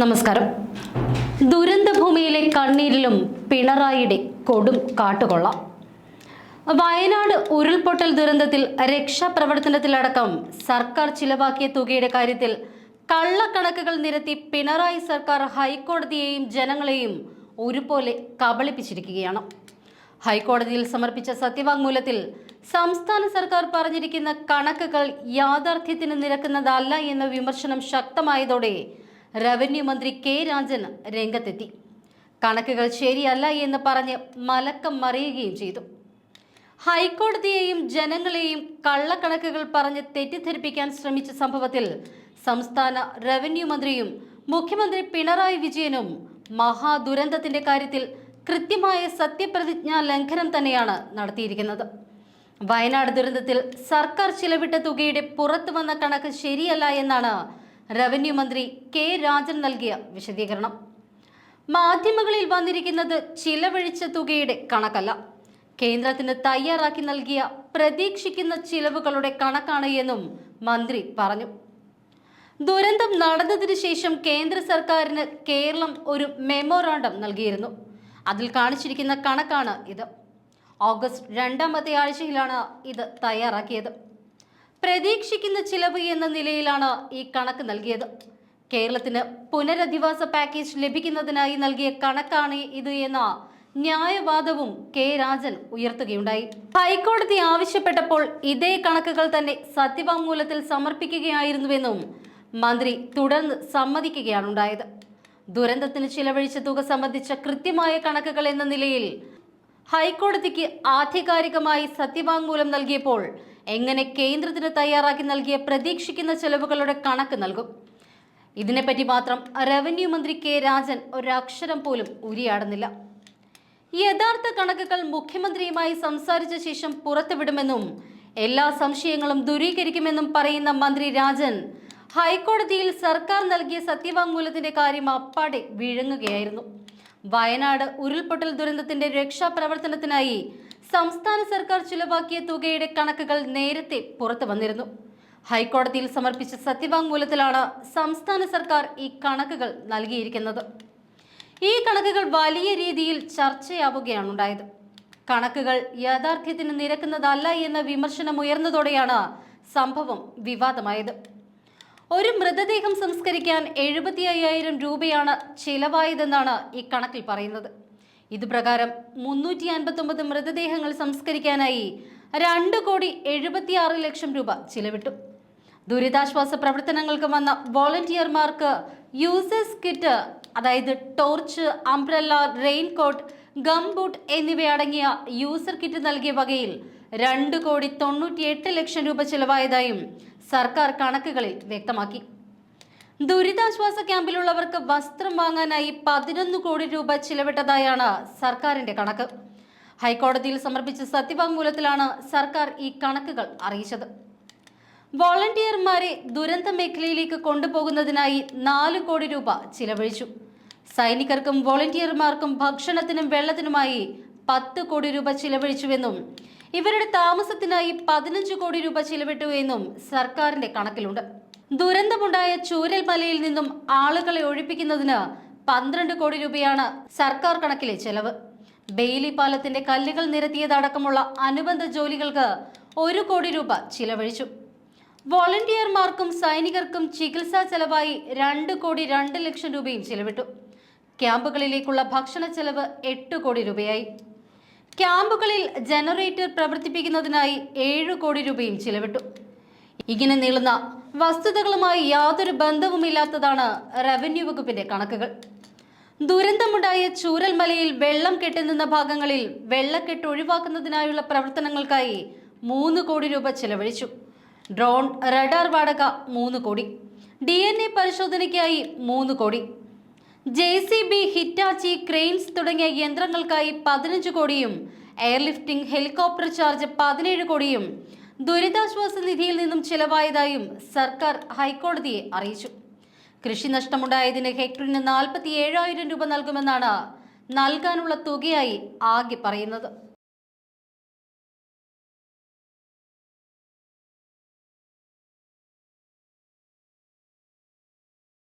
നമസ്കാരം. ദുരന്തഭൂമിയിലെ കണ്ണീരിലും പിണറായിയുടെ കൊടും കാട്ടുകൊള്ള. വയനാട് ഉരുൾപൊട്ടൽ ദുരന്തത്തിൽ രക്ഷാപ്രവർത്തനത്തിലടക്കം സർക്കാർ ചിലവാക്കിയ തുകയുടെ കാര്യത്തിൽ കള്ളക്കണക്കുകൾ നിരത്തി പിണറായി സർക്കാർ ഹൈക്കോടതിയെയും ജനങ്ങളെയും ഒരുപോലെ കബളിപ്പിച്ചിരിക്കുകയാണ്. ഹൈക്കോടതിയിൽ സമർപ്പിച്ച സത്യവാങ്മൂലത്തിൽ സംസ്ഥാന സർക്കാർ പറഞ്ഞിരിക്കുന്ന കണക്കുകൾ യാഥാർത്ഥ്യത്തിന് നിരക്കുന്നതല്ല എന്ന വിമർശനം ശക്തമായതോടെ റവന്യൂ മന്ത്രി കെ രാജൻ രംഗത്തെത്തി. കണക്കുകൾ ശരിയല്ല എന്ന് പറഞ്ഞ് മലക്കം മറിയുകയും ചെയ്തു. ഹൈക്കോടതിയെയും ജനങ്ങളെയും കള്ളക്കണക്കുകൾ പറഞ്ഞ് തെറ്റിദ്ധരിപ്പിക്കാൻ ശ്രമിച്ച സംഭവത്തിൽ സംസ്ഥാന റവന്യൂ മന്ത്രിയും മുഖ്യമന്ത്രി പിണറായി വിജയനും മഹാദുരന്തത്തിന്റെ കാര്യത്തിൽ കൃത്യമായ സത്യപ്രതിജ്ഞാ ലംഘനം തന്നെയാണ് നടത്തിയിരിക്കുന്നത്. വയനാട് ദുരന്തത്തിൽ സർക്കാർ ചിലവിട്ട തുകയുടെ പുറത്തു വന്ന കണക്ക് ശരിയല്ല എന്നാണ് റവന്യൂ മന്ത്രി കെ രാജൻ നൽകിയ വിശദീകരണം. മാധ്യമങ്ങളിൽ വന്നിരിക്കുന്നത് ചിലവഴിച്ച തുകയുടെ കണക്കല്ല. കേന്ദ്രത്തിന് തയ്യാറാക്കി നൽകിയ പ്രതീക്ഷിക്കുന്ന ചിലവുകളുടെ കണക്കാണ് എന്നും മന്ത്രി പറഞ്ഞു. ദുരന്തം നടന്നതിന് ശേഷം കേന്ദ്ര സർക്കാരിന് കേരളം ഒരു മെമ്മോറാണ്ടം നൽകിയിരുന്നു. അതിൽ കാണിച്ചിരിക്കുന്ന കണക്കാണ് ഇത്. ഓഗസ്റ്റ് രണ്ടാമത്തെ ആഴ്ചയിലാണ് ഇത് തയ്യാറാക്കിയത്. പ്രതീക്ഷിക്കുന്ന ചിലവ് എന്ന നിലയിലാണ് ഈ കണക്ക് നൽകിയത്. കേരളത്തിന് പുനരധിവാസ പാക്കേജ് ലഭിക്കുന്നതിനായി നൽകിയ കണക്കാണ് ഇത് എന്ന ന്യായവാദവും കെ രാജൻ ഉയർത്തുകയുണ്ടായി. ഹൈക്കോടതി ആവശ്യപ്പെട്ടപ്പോൾ ഇതേ കണക്കുകൾ തന്നെ സത്യവാങ്മൂലത്തിൽ സമർപ്പിക്കുകയായിരുന്നുവെന്നും മന്ത്രി തുടർന്ന് സമ്മതിക്കുകയാണുണ്ടായത് ദുരന്തത്തിന് ചിലവഴിച്ച തുക സംബന്ധിച്ച കൃത്യമായ കണക്കുകൾ എന്ന നിലയിൽ ഹൈക്കോടതിക്ക് ആധികാരികമായി സത്യവാങ്മൂലം നൽകിയപ്പോൾ എങ്ങനെ കേന്ദ്രത്തിന് തയ്യാറാക്കി നൽകിയ പ്രതീക്ഷിക്കുന്ന ചെലവുകളുടെ കണക്ക് നൽകും. ഇതിനെപ്പറ്റി മാത്രം റവന്യൂ മന്ത്രി കെ രാജൻ ഒരക്ഷരം പോലും ഉരിയാടുന്നില്ല. യഥാർത്ഥ കണക്കുകൾ മുഖ്യമന്ത്രിയുമായി സംസാരിച്ച ശേഷം പുറത്തുവിടുമെന്നും എല്ലാ സംശയങ്ങളും ദൂരീകരിക്കുമെന്നും പറയുന്ന മന്ത്രി രാജൻ ഹൈക്കോടതിയിൽ സർക്കാർ നൽകിയ സത്യവാങ്മൂലത്തിന്റെ കാര്യം അപ്പാടെ വിഴുങ്ങുകയായിരുന്നു. വയനാട് ഉരുൾപൊട്ടൽ ദുരന്തത്തിന്റെ രക്ഷാപ്രവർത്തനത്തിനായി സംസ്ഥാന സർക്കാർ ചിലവാക്കിയ തുകയുടെ കണക്കുകൾ നേരത്തെ പുറത്തു വന്നിരുന്നു. ഹൈക്കോടതിയിൽ സമർപ്പിച്ച സത്യവാങ്മൂലത്തിലാണ് സംസ്ഥാന സർക്കാർ ഈ കണക്കുകൾ നൽകിയിരിക്കുന്നത്. ഈ കണക്കുകൾ വലിയ രീതിയിൽ ചർച്ചയാവുകയാണ് ഉണ്ടായത് കണക്കുകൾ യാഥാർത്ഥ്യത്തിന് നിരക്കുന്നതല്ല എന്ന വിമർശനം ഉയർന്നതോടെയാണ് സംഭവം വിവാദമായത്. ഒരു മൃതദേഹം സംസ്കരിക്കാൻ എഴുപത്തി അയ്യായിരം രൂപയാണ് ചിലവായതെന്നാണ് ഈ കണക്കിൽ പറയുന്നത്. ഇതുപ്രകാരം മുന്നൂറ്റി അൻപത്തൊമ്പത് മൃതദേഹങ്ങൾ സംസ്കരിക്കാനായി രണ്ട് കോടി എഴുപത്തിയാറ് ലക്ഷം രൂപ ചിലവിട്ടു. ദുരിതാശ്വാസ പ്രവർത്തനങ്ങൾക്ക് വന്ന വോളണ്ടിയർമാർക്ക് യൂസേഴ്സ് കിറ്റ് അതായത് ടോർച്ച് അംബ്രല്ല റെയിൻകോട്ട് ഗംബൂട്ട് എന്നിവയടങ്ങിയ യൂസർ കിറ്റ് നൽകിയ വകയിൽ രണ്ട് കോടി തൊണ്ണൂറ്റിയെട്ട് ലക്ഷം രൂപ ചെലവായതായും സർക്കാർ കണക്കുകളിൽ വ്യക്തമാക്കി. ദുരിതാശ്വാസ ക്യാമ്പിലുള്ളവർക്ക് വസ്ത്രം വാങ്ങാനായി പതിനൊന്ന് കോടി രൂപ ചിലവിട്ടതായാണ് സർക്കാരിന്റെ കണക്ക്. ഹൈക്കോടതിയിൽ സമർപ്പിച്ച സത്യവാങ്മൂലത്തിലാണ് സർക്കാർ ഈ കണക്കുകൾ അറിയിച്ചത്. വോളണ്ടിയർമാരെ ദുരന്ത മേഖലയിലേക്ക് കൊണ്ടുപോകുന്നതിനായി നാല് കോടി രൂപ ചിലവഴിച്ചു. സൈനികർക്കും വോളണ്ടിയർമാർക്കും ഭക്ഷണത്തിനും വെള്ളത്തിനുമായി പത്ത് കോടി രൂപ ചിലവഴിച്ചുവെന്നും ഇവരുടെ താമസത്തിനായി പതിനഞ്ച് കോടി രൂപ ചിലവിട്ടു എന്നും സർക്കാരിന്റെ കണക്കിലുണ്ട്. ദുരന്തമുണ്ടായ ചൂരൽമലയിൽ നിന്നും ആളുകളെ ഒഴിപ്പിക്കുന്നതിന് പന്ത്രണ്ട് കോടി രൂപയാണ് സർക്കാർ കണക്കിലെ ചെലവ്. ബെയിലി പാലത്തിന്റെ കല്ലുകൾ നിരത്തിയതടക്കമുള്ള അനുബന്ധ ജോലികൾക്ക് ഒരു കോടി രൂപ ചിലവഴിച്ചു. വോളണ്ടിയർമാർക്കും സൈനികർക്കും ചികിത്സാ ചെലവായി രണ്ട് കോടി രണ്ട് ലക്ഷം രൂപയും ചിലവിട്ടു. ക്യാമ്പുകളിലേക്കുള്ള ഭക്ഷണ ചെലവ് എട്ട് കോടി രൂപയായി. ക്യാമ്പുകളിൽ ജനറേറ്റർ പ്രവർത്തിപ്പിക്കുന്നതിനായി ഏഴ് കോടി രൂപയും ചിലവിട്ടു. ഇങ്ങനെ നീളുന്ന വസ്തുതകളുമായി യാതൊരു ബന്ധവുമില്ലാത്തതാണ് റവന്യൂ വകുപ്പിന്റെ കണക്കുകൾ. ദുരന്തമുണ്ടായ ചൂരൽമലയിൽ വെള്ളം കെട്ടിനിന്ന ഭാഗങ്ങളിൽ വെള്ളക്കെട്ട് ഒഴിവാക്കുന്നതിനായുള്ള പ്രവർത്തനങ്ങൾക്കായി മൂന്ന് കോടി രൂപ ചെലവഴിച്ചു. ഡ്രോൺ റഡാർ വാടക മൂന്ന് കോടി. ഡി പരിശോധനയ്ക്കായി മൂന്ന് കോടി. J C B Hitachi cranes തുടങ്ങിയ യന്ത്രങ്ങൾക്കായി പതിനഞ്ച് കോടിയും എയർലിഫ്റ്റിംഗ് ഹെലികോപ്റ്റർ ചാർജ് പതിനേഴ് കോടിയും ദുരിതാശ്വാസ നിധിയിൽ നിന്നും ചിലവായതായും സർക്കാർ ഹൈക്കോടതിയെ അറിയിച്ചു. കൃഷി നഷ്ടമുണ്ടായതിന് ഹെക്ടറിന് നാൽപ്പത്തി ഏഴായിരം രൂപ നൽകുമെന്നാണ് നൽകാനുള്ള തുകയായി ആകെ പറയുന്നത്.